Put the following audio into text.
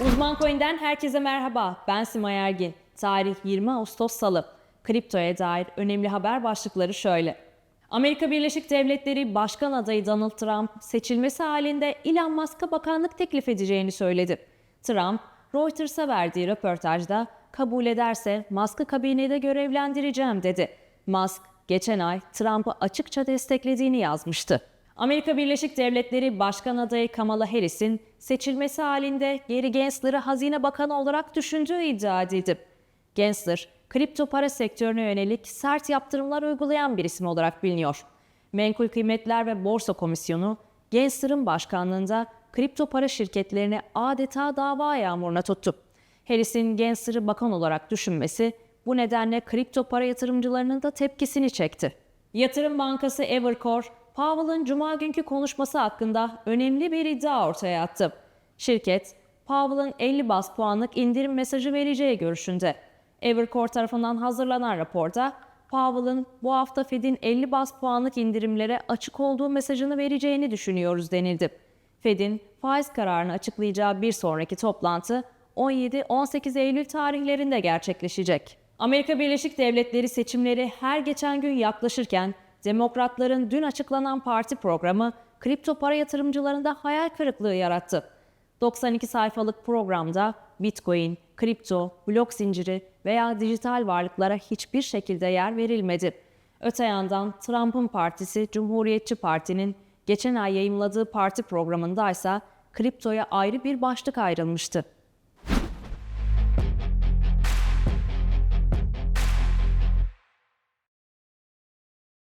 Uzman Coin'den herkese merhaba. Ben Simay Ergin. Tarih 20 Ağustos Salı. Kriptoya dair önemli haber başlıkları şöyle. Amerika Birleşik Devletleri Başkan adayı Donald Trump seçilmesi halinde Elon Musk'a bakanlık teklif edeceğini söyledi. Trump, Reuters'a verdiği röportajda kabul ederse Musk'ı kabinede görevlendireceğim dedi. Musk, geçen ay Trump'ı açıkça desteklediğini yazmıştı. Amerika Birleşik Devletleri Başkan adayı Kamala Harris'in seçilmesi halinde Gary Gensler'ı Hazine Bakanı olarak düşündüğü iddia edildi. Gensler, kripto para sektörüne yönelik sert yaptırımlar uygulayan bir isim olarak biliniyor. Menkul Kıymetler ve Borsa Komisyonu, Gensler'ın başkanlığında kripto para şirketlerini adeta dava yağmuruna tuttu. Harris'in Gensler'ı bakan olarak düşünmesi bu nedenle kripto para yatırımcılarının da tepkisini çekti. Yatırım bankası Evercore, Powell'ın cuma günkü konuşması hakkında önemli bir iddia ortaya attı. Şirket, Powell'ın 50 bas puanlık indirim mesajı vereceği görüşünde. Evercore tarafından hazırlanan raporda Powell'ın bu hafta Fed'in 50 bas puanlık indirimlere açık olduğu mesajını vereceğini düşünüyoruz denildi. Fed'in faiz kararını açıklayacağı bir sonraki toplantı 17-18 Eylül tarihlerinde gerçekleşecek. Amerika Birleşik Devletleri seçimleri her geçen gün yaklaşırken Demokratların dün açıklanan parti programı kripto para yatırımcılarında hayal kırıklığı yarattı. 92 sayfalık programda Bitcoin, kripto, blok zinciri veya dijital varlıklara hiçbir şekilde yer verilmedi. Öte yandan Trump'ın partisi Cumhuriyetçi Parti'nin geçen ay yayımladığı parti programında ise kriptoya ayrı bir başlık ayrılmıştı.